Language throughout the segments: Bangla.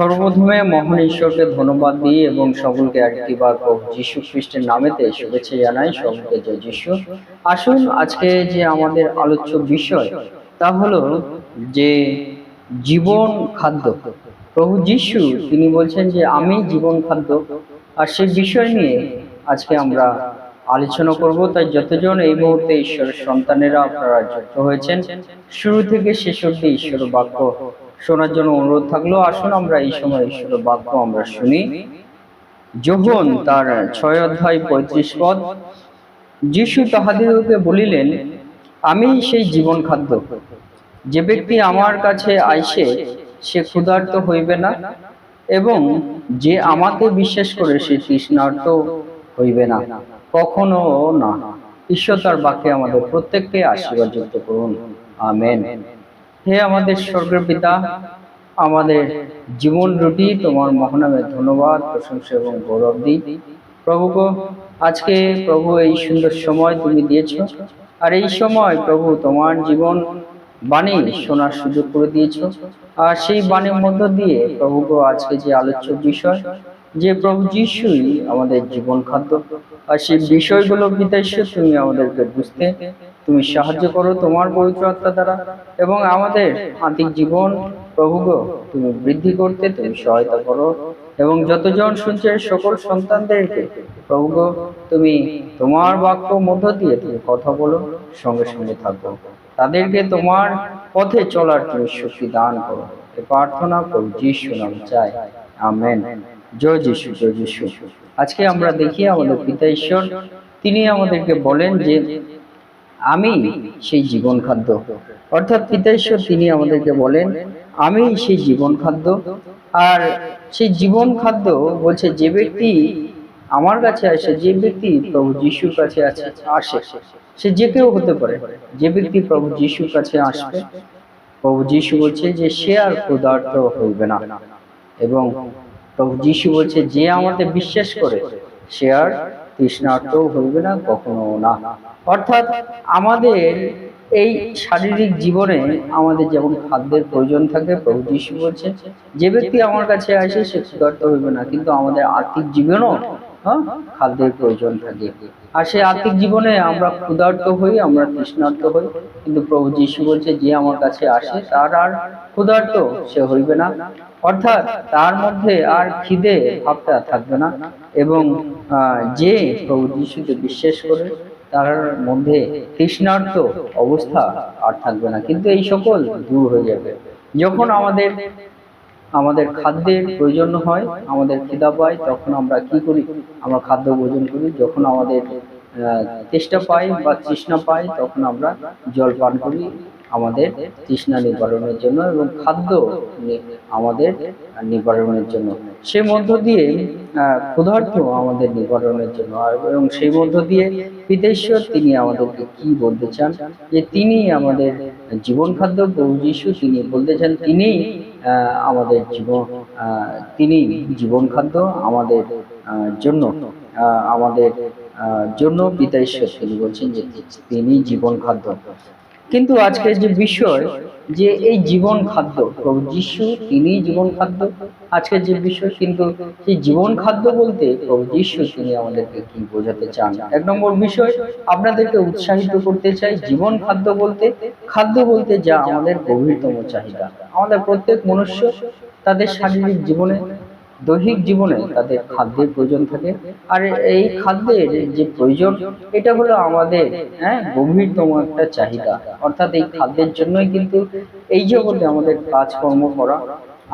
সর্বপ্রথমে মহান ঈশ্বরকে ধন্যবাদ দিই এবং সকলকে একটিবার প্রভু যীশু খ্রিস্টের নামেতে শুভেচ্ছা জানাই সকলকে জয় যীশু। আসুন আজকে যে আমাদের আলোচ্য বিষয়, তা হলো যে জীবন খাদ্য। প্রভু যীশু, তিনি বলছেন যে আমি জীবন খাদ্য, আর সেই বিষয় নিয়ে আজকে আমরা আলোচনা করব। তাই যতজন এই মুহূর্তে ঈশ্বরের সন্তানেরা আপনারা যুক্ত হয়েছেন, শুরু থেকে শেষ অব্দি ঈশ্বর বাক্য শোনার জন্য অনুরোধ থাকল, আসুন আমরা এই সময় ঈশ্বর বাক্য আমরা শুনি। যোহন তার ছয় অধ্যায় পঁয়ত্রিশ পদ, যিশু তাহাদিগকে বলিলেন, আমি সেই জীবন খাদ্য। যে ব্যক্তি আমার কাছে আইসে, সে ক্ষুধার্ত হইবে না এবং যে আমাকে বিশ্বাস করে, সে তৃষ্ণার্ত হইবে না। কখনো না। ঈশ্বর তার বাক্যে আমাদের প্রত্যেককে আশীর্বাদ যুক্ত করুন। আমেন। হে আমাদের স্বর্গের পিতা, আমাদের জীবন রুটি তোমার মহানামে ধন্যবাদ, প্রশংসা এবং গৌরব দিই। প্রভু আজকে প্রভু এই সুন্দর সময় তুমি দিয়েছ, আর এই সময় প্রভু তোমার জীবন বাণী শোনার সুযোগ করে দিয়েছ, আর সেই বাণীর মধ্য দিয়ে প্রভু আজকে যে আলোচ্য বিষয়, যে প্রভু যিশুই আমাদের জীবন খাদ্য, আর সেই বিষয়গুলো বিদেশে তুমি আমাদেরকে বুঝতে তুমি সাহায্য করো তোমার পবিত্র আত্মা দ্বারা এবং আমাদের আন্তিক জীবন, প্রভু গো, তুমি বৃদ্ধি করতে তুমি সহায়তা করো। এবং যতজন শুনছে সকল সন্তানদেরকে, প্রভু তুমি তোমার বাক্য মধ্য দিয়ে তুমি কথা বলো, সঙ্গে সঙ্গে থাকব তাদেরকে তোমার পথে চলার তুমি শক্তি দান করো। প্রার্থনা করো যিশু নাম চাই। আমেন। জয় যিশু জয় যিশু। আজকে আমরা দেখি আমাদের পিতা ঈশ্বর। তিনি আমাদেরকে বলেন যে আমি সেই জীবন খাদ্য। অর্থাৎ পিতাঈশ্বর তিনি আমাদেরকে বলেন, আমি সেই জীবন খাদ্য। আর সেই জীবন খাদ্য বলছে, যে ব্যক্তি আমার কাছে আসে, যে ব্যক্তি প্রভু যিশুর কাছে আছে, আসে। সে যে কেউ হতে পারে। যে ব্যক্তি প্রভু যিশুর কাছে আসবে, প্রভু যিশু বলছে যে, সে আর ক্ষুধার্ত হইবে না। এবং প্রভু যিশু বলছে, যে আমাদের বিশ্বাস করে, সে আর তৃষ্ণার্ত হইবে না কখনো না। অর্থাৎ আমাদের এই শারীরিক জীবনে আমাদের যেমন খাদ্যের প্রয়োজন থাকে প্রভু যিশু বলছেন যে ব্যক্তি আমার কাছে আসে সে ক্ষুধার্ত হইবে না, কিন্তু আমাদের আর্থিক জীবনও হ্যাঁ খাদ্যের প্রয়োজন থাকে। আর সেই আর্থিক জীবনে আমরা ক্ষুধার্ত হই, আমরা তৃষ্ণার্ত হই, কিন্তু প্রভু যিশু বলছে, যে আমার কাছে আসে, তার আর ক্ষুধার্ত সে হইবে না। অর্থাৎ তার মধ্যে আর খিদে, ভাবটা থাকবে না। এবং যে প্রভু যিশুকে বিশ্বাস করে তার মধ্যে তৃষ্ণার্ত অবস্থা আর থাকবে না। কিন্তু এই সকল দূর হয়ে যাবে। যখন আমাদের আমাদের খাদ্যের প্রয়োজন হয়, আমাদের খিদা পায়, তখন আমরা কি করি? আমরা খাদ্য ভোজন করি। যখন আমাদের তেষ্টা পাই বা তৃষ্ণা পাই তখন আমরা জল পান করি আমাদের তৃষ্ণা নিবারণের জন্য এবং খাদ্য আমাদের নিবারণের জন্য। সে মধ্য দিয়ে আহ, ক্ষুধার্ত আমাদের নিবারণের জন্য। এবং সেই মধ্য দিয়ে পিতেশ্বর তিনি আমাদেরকে কি বলতে চান? যে তিনি আমাদের জীবন খাদ্য প্রভু যিশু তিনি বলতে চান তিনি আমাদের জীবন তিনি জীবন খাদ্য আমাদের জন্য আমাদের জন্য পিতা ঈশ্বর তিনি বলছেন যে তিনি জীবন খাদ্য। কিন্তু আজকের যে বিষয় যে এই জীবন খাদ্য প্রভু যিশু তিনি জীবন খাদ্য আজকের যে বিষয়, কিন্তু সেই জীবন খাদ্য বলতে প্রভু যিশু তিনি আমাদেরকে কি বোঝাতে চান? এক নম্বর বিষয়, আপনাদেরকে উৎসাহিত করতে চাই জীবন খাদ্য বলতে খাদ্য বলতে যা আমাদের গভীরতম চাহিদা। আমাদের প্রত্যেক মনুষ্য তাদের শারীরিক জীবনে, দৈহিক জীবনে তাদের খাদ্যের প্রয়োজন থাকে। আর এই খাদ্যের যে প্রয়োজন, এটা হলো আমাদের হ্যাঁ গভীরতম একটা চাহিদা। অর্থাৎ এই খাদ্যের জন্যই কিন্তু এই জগতে আমাদের কাজকর্ম করা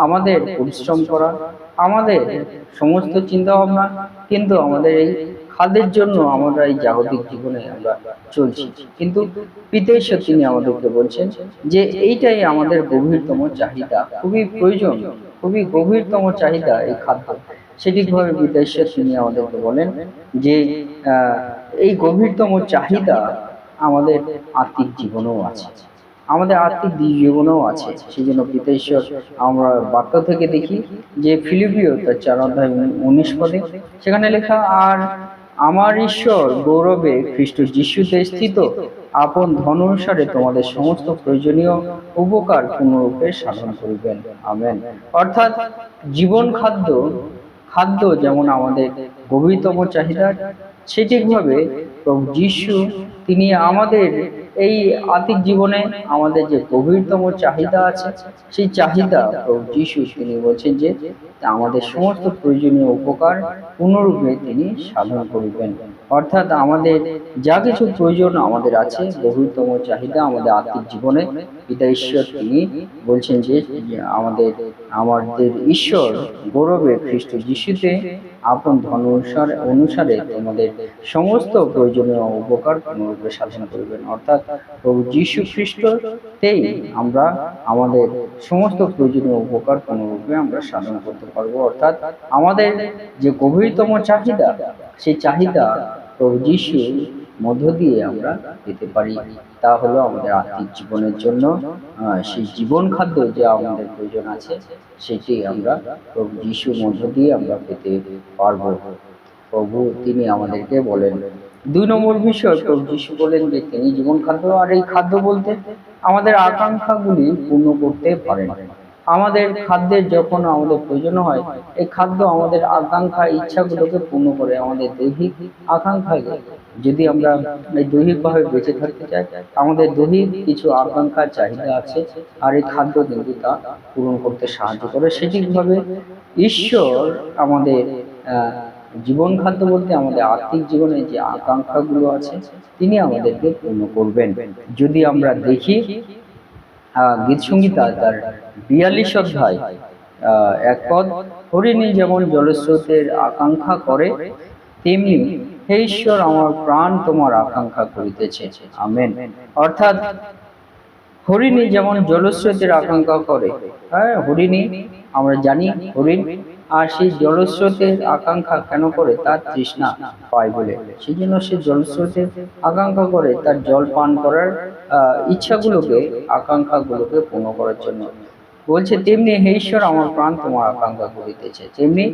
আমাদের পরিশ্রম করা আমাদের সমস্ত চিন্তা ভাবনা কিন্তু আমাদের এই খাদ্যের জন্য আমরা এই জাগতিক জীবনে আমরা চলছি। কিন্তু পিতেশ্বর তিনি আমাদেরকে বলছেন যে এইটাই আমাদের গভীরতম চাহিদা। খুবই প্রয়োজন খুবই গভীরতম চাহিদা এই খাদ্য। সেটিকভাবে বিদেশ্বর তিনি আমাদেরকে বলেন যে এই গভীরতম চাহিদা আমাদের আর্থিক জীবনেও আছে। আমাদের আর্থিক জীবনেও আছে। সেই জন্য পিতেশ্বর আমরা বাক্য থেকে দেখি যে ফিলিপিও তার চার অধ্যায় উনিশ পদে সেখানে লেখা আর আমার ঈশ্বর গৌরবে খ্রিস্ট যিশুতে স্থিত আপন ধন অনুসারে তোমাদের সমস্ত প্রয়োজনীয় উপকার পূর্ণরূপে সাধন করিবেন। আমেন। অর্থাৎ জীবন খাদ্য খাদ্য যেমন আমাদের গভীরতম চাহিদা সেটিকভাবে প্রভু যিশু তিনি আমাদের এই আতিক জীবনে আমাদের যে গভীরতম চাহিদা আছে, সেই চাহিদা প্রভু যিশু তিনি বলছেন যে আমাদের সমস্ত প্রয়োজনীয় উপকার পুনরূপে তিনি সাধন করিবেন। অর্থাৎ আমাদের যা কিছু প্রয়োজন আমাদের আছে গভীরতম চাহিদা আমাদের আত্মিক জীবনে। পিতা ঈশ্বর, তিনি বলছেন যে, আমাদের আমাদের ঈশ্বর গৌরবে খ্রিস্ট যিশুতে আপন ধন অনুসারে অনুসারে তোমাদের সমস্ত প্রয়োজনীয় উপকার পূর্ণরূপে সাধন করবেন। অর্থাৎ প্রভু যীশু খ্রিস্টতেই আমরা আমাদের সমস্ত প্রয়োজনীয় উপকার পূর্ণরূপে আমরা সাধন করতে পারব। অর্থাৎ আমাদের যে গভীরতম চাহিদা, সেই চাহিদা প্রভু যীশু মধ্য দিয়ে আমরা পেতে পারি। তা হলো আমাদের আত্মিক জীবনের জন্য। সেই জীবন খাদ্য যে আমাদের প্রয়োজন আছে, সেটি আমরা প্রভু যিশুর মধ্য দিয়ে আমরা পেতে পারব। প্রভু তিনি আমাদেরকে বলেন, দুই নম্বর বিষয় প্রভু যিশু বলেন যে, তিনি জীবন খাদ্য আর এই খাদ্য বলতে আমাদের আকাঙ্ক্ষাগুলি পূর্ণ করতে পারেন। আমাদের খাদ্যের যখন আমাদের প্রয়োজন হয়, এই খাদ্য আমাদের আকাঙ্ক্ষা ইচ্ছাগুলোকে পূর্ণ করে, আমাদের দৈহিক আকাঙ্ক্ষাকে। যদি আমরা এই দৈহিকভাবে বেঁচে থাকতে চাই, আমাদের দৈহিক কিছু আকাঙ্ক্ষা চাহিদা আছে, আর এই খাদ্য কিন্তু তা পূরণ করতে সাহায্য করে। সেটিকভাবে ঈশ্বর আমাদের জীবন খাদ্য বলতে আমাদের আর্থিক জীবনে যে আকাঙ্ক্ষাগুলো আছে, তিনি আমাদেরকে পূর্ণ করবেন। যদি আমরা দেখি গীত সঙ্গীতা তার বিয়াল্লিশ অধ্যায় এক পদ হরিণী যেমন জলস্রোতের আকাঙ্ক্ষা করে, তেমনি হে ঈশ্বর, আমার প্রাণ তোমার আকাঙ্ক্ষা করিতেছে। আমেন। অর্থাৎ হরিণী যেমন জলস্রোতের আকাঙ্ক্ষা করে হ্যাঁ হরিণী, আমরা জানি হরিণ, আর সেই জলস্রোতের আকাঙ্ক্ষা কেন করে? তার তৃষ্ণা পায় বলে। সেই জন্য সে জলস্রোতের আকাঙ্ক্ষা করে, তার জল পান করার ইচ্ছাগুলোকে আকাঙ্ক্ষাগুলোকে পূর্ণ করার জন্য। বলছে তেমনি হে ঈশ্বর আমার প্রাণ তোমার আকাঙ্ক্ষা করিতেছে। তেমনি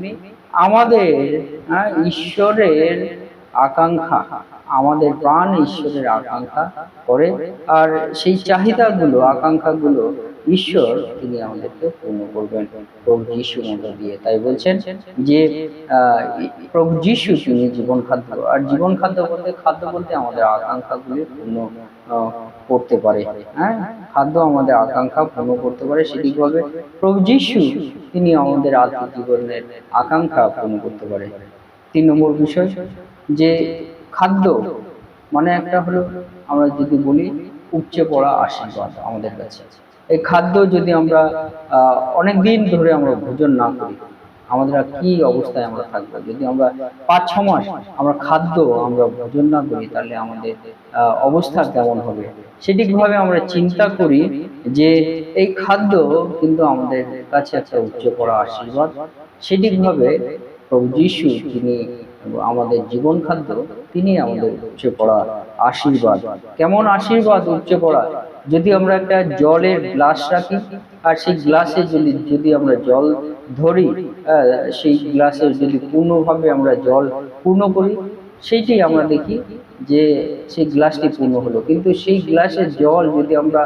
আমাদের হ্যাঁ, ঈশ্বরের আকাঙ্ক্ষা, আমাদের প্রাণ ঈশ্বরের আকাঙ্ক্ষা করে, আর সেই চাহিদাগুলো, আকাঙ্ক্ষাগুলো ঈশ্বর তিনি আমাদেরকে পূর্ণ করবেন। প্রভু যিশু মধ্য দিয়ে তাই বলছেন যে প্রভু যিশু তিনি জীবন খাদ্য, আর জীবন খাদ্য বলতে খাদ্য বলতে আমাদের আকাঙ্ক্ষাগুলি পূর্ণ করতে পারে। হ্যাঁ? খাদ্য আমাদের আকাঙ্ক্ষা পূর্ণ করতে পারে সেদিকভাবে প্রভু যিশু তিনি আমাদের আত্মিক জীবনের আকাঙ্ক্ষা পূর্ণ করতে পারে। তিন নম্বর বিষয় যে খাদ্য মানে একটা হলো আমরা যদি বলি উপচে পড়া আশীর্বাদ আমাদের কাছে। এই খাদ্য যদি আমরা অনেক দিন ধরে আমরা ভোজন না করি, আমাদের কি অবস্থায় আমরা থাকব? যদি আমরা পাঁচ, ছ মাস আমরা খাদ্য আমরা ভোজন না করি, তাহলে আমাদের অবস্থা কেমন হবে? সেটিকভাবে আমরা চিন্তা করি যে এই খাদ্য কিন্তু আমাদের কাছে একটা উচ্চ পড়া আশীর্বাদ সেটিকভাবে প্রভু যিশু তিনি আমাদের জীবন খাদ্য তিনি আমাদের উচ্চে পড়া আশীর্বাদ। কেমন আশীর্বাদ উচ্চে পড়া? যদি আমরা একটা জলের গ্লাস রাখি, আর সেই গ্লাসে যদি যদি আমরা জল ধরি সেই গ্লাসে যদি পূর্ণভাবে আমরা জল পূর্ণ করি, সেইটি আমরা দেখি যে সেই গ্লাসটি পূর্ণ হলো। কিন্তু সেই গ্লাসের জল যদি আমরা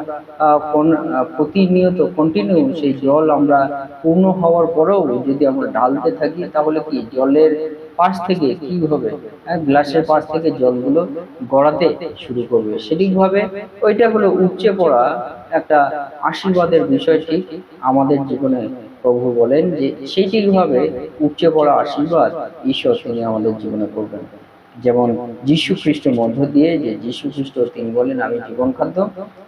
প্রতিনিয়ত কন্টিনিউ সেই জল আমরা পূর্ণ হওয়ার পরেও যদি আমরা ঢালতে থাকি, তাহলে কি জলের পাশ থেকে কি হবে? হ্যাঁ, গ্লাসের পাশ থেকে জলগুলো গড়াতে শুরু করবে। সেদিকভাবে ওইটা হলো উপচে পড়া একটা আশীর্বাদের বিষয়টি আমাদের জীবনে প্রভু বলেন যে সেইটিভাবে উপচে পড়া আশীর্বাদ ঈশ্বর তিনি আমাদের জীবনে করবেন। যেমন যীশু খ্রিস্টের মধ্য দিয়ে যে যীশু খ্রিস্ট তিনি বলেন আমি জীবন খাদ্য,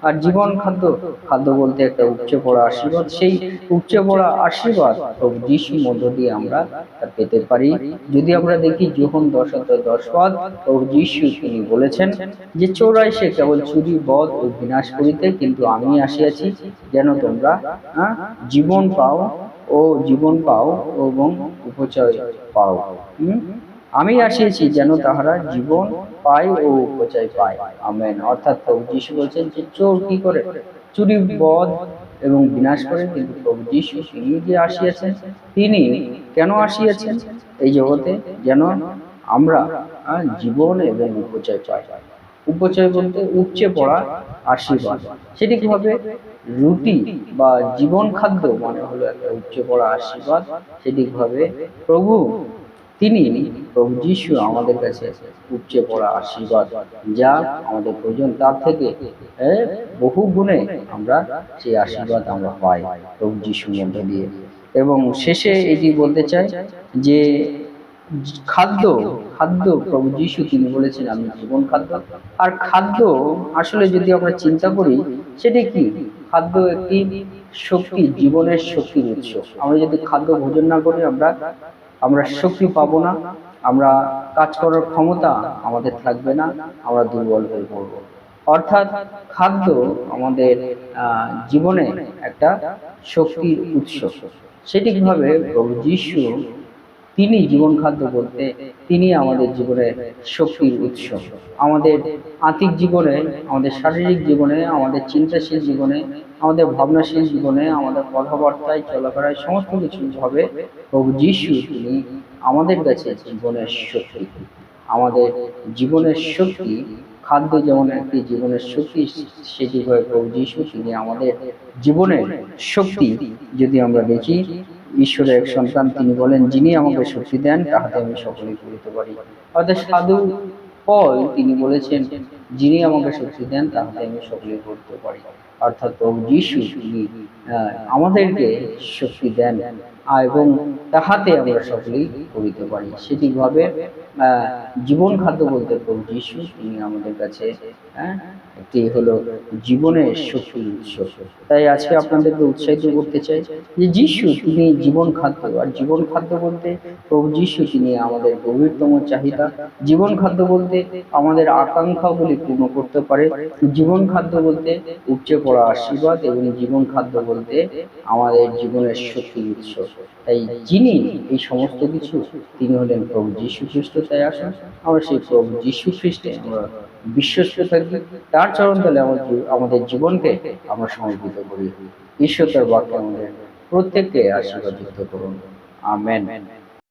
আর জীবন খাদ্য খাদ্য বলতে একটা উপচে পড়া আশীর্বাদ। সেই উপচে পড়া আশীর্বাদ প্রভু যিশুর মধ্য দিয়ে আমরা তা পেতে পারি। যদি আমরা দেখি যখন দশ দশ পদ, প্রভু যিশু তিনি বলেছেন যে, চোরাই সে কেবল চুরি, বধ ও বিনাশ করিতে, কিন্তু আমি আসিয়াছি যেন তোমরা জীবন পাও ও জীবন পাও এবং উপচয় পাও। হুম? আমি আসিয়েছি যেন তাহারা জীবন পায় ও উপচয় পায়। আমেন। অর্থাৎ প্রভু যিশু বলছেন যে, চোর কি করে? চুরি বধ এবং বিনাশ করে। কিন্তু প্রভু যিশু তিনি যে আসিয়াছেন, তিনি কেন আসিয়াছেন? এই জগতে যেন আমরা জীবন এবং উপচয় পাই। উপচয় বলতে উপচে পড়া আশীর্বাদ। সেটি কি হবে রুটি বা জীবন খাদ্য মানে হলো একটা উপচে পড়া আশীর্বাদ। সেটি হবে প্রভু তিনি প্রভু যিশু আমাদের কাছে উপচে পড়া আশীর্বাদ, যা আমাদের প্রয়োজন, তার থেকে বহু গুণে আমরা সেই আশীর্বাদ আমরা পাই প্রভু যিশুর মধ্য দিয়ে। এবং শেষে এটি বলতে চাই যে, খাদ্য খাদ্য প্রভু যিশু তিনি বলেছেন, আমি জীবন খাদ্য। আর খাদ্য আসলে যদি আমরা চিন্তা করি, সেটি কি? খাদ্য একটি শক্তি, জীবনের শক্তির উৎস। আমরা যদি খাদ্য ভোজন না করি, আমরা আমরা শক্তি পাবো না, আমরা কাজ করার ক্ষমতা আমাদের থাকবে না, আমরা দুর্বল হয়ে পড়ব। অর্থাৎ খাদ্য আমাদের জীবনে একটা শক্তির উৎস। সেটি কীভাবে প্রভু যিশু তিনি জীবন খাদ্য বলতে তিনি আমাদের জীবনে শক্তির উৎস। আমাদের আত্মিক জীবনে, আমাদের শারীরিক জীবনে, আমাদের চিন্তাশীল জীবনে আমাদের ভাবনাশীল জীবনে, আমাদের কথাবার্তায়, চলাফেরায় সমস্ত কিছু হবে প্রভু যিশু, তিনি আমাদের কাছে জীবনের শক্তি আমাদের জীবনের শক্তি, খাদ্য যেমন একটি জীবনের শক্তি, সেটি হয়ে প্রভু যিশু, তিনি আমাদের জীবনের শক্তি। যদি আমরা দেখি, ঈশ্বরের এক সন্তান, তিনি বলেন, যিনি আমাকে শক্তি দেন, তাহাতে আমি সকলেই করিতে পারি। অর্থাৎ সাধু পল, তিনি বলেছেন, যিনি আমাকে শক্তি দেন, তাহাতে আমি সকলেই করতে পারি। অর্থাৎ প্রভু যিশু আমাদেরকে শক্তি দেন। এবং তাহাতে আমরা সকলেই করিতে পারি। সেটি ভাবে জীবন খাদ্য বলতে প্রভু যিশু, তিনি আমাদের কাছে হ্যাঁ একটি হলো জীবনের শক্তির উৎস। তাই আজকে আপনাদেরকে উৎসাহিত করতে চাই যে যিশু, তিনি জীবন খাদ্য, আর জীবন খাদ্য বলতে প্রভু যিশু, তিনি আমাদের গভীরতম চাহিদা। জীবন খাদ্য বলতে আমাদের আকাঙ্ক্ষাগুলি পূর্ণ করতে পারে। জীবন খাদ্য বলতে উপচে পড়া আশীর্বাদ এবং জীবন খাদ্য বলতে আমাদের জীবনের শক্তির উৎস। তাই যিনি এই সমস্ত কিছু, তিনি হলেন প্রভু যীশু খ্রিস্ট তাই আসেন আমরা সেই প্রভু যীশু খ্রিস্টে আমরা বিশ্বস্ত থাকি। তার চরণ তালে আমাদের আমাদের জীবনকে আমরা সমর্পিত করি। ঈশ্বর তার বাক্যে আমাদের প্রত্যেককে আশীর্বাদ করুন। আমেন।